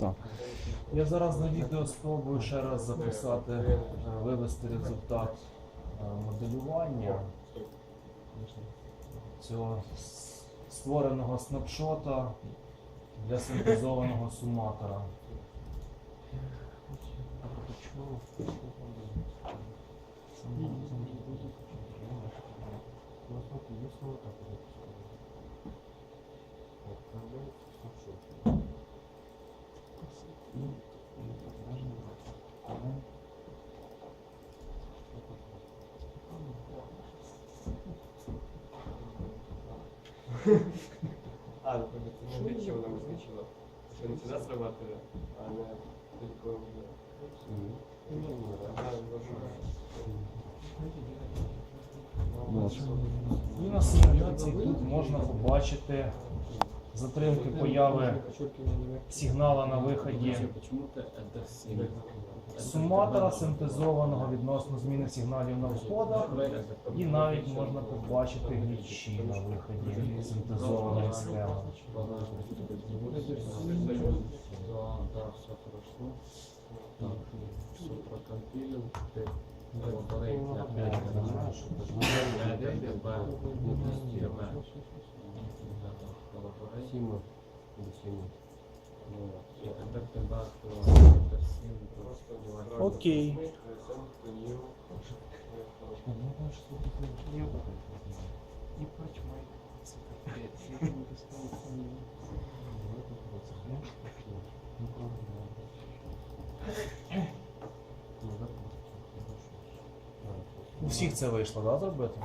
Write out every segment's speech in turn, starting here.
Так. Я зараз на відео спробую ще раз записати, е, вивести результат е, моделювання цього створеного снапшота для синтезованого суматора. А, ну це не що вона визначила. Що не сюди срабатує, а не тільки І на симуляції тут можна побачити затримки появи сигнала на виході. Суматора синтезованого відносно зміни сигналів на входах. І навіть можна побачити глічі на виході. Синтезованої схеми. Опять нажимаешь, что ДБ, не сим Окей. У всіх це вийшло, да, зробити?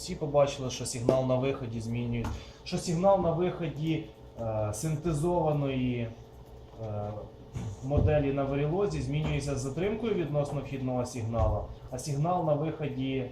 Всі побачили, що сигнал на виході змінюють, що сигнал на виході е, синтезованої е, моделі на варілозі змінюється з затримкою відносно вхідного сигналу, а сигнал на виході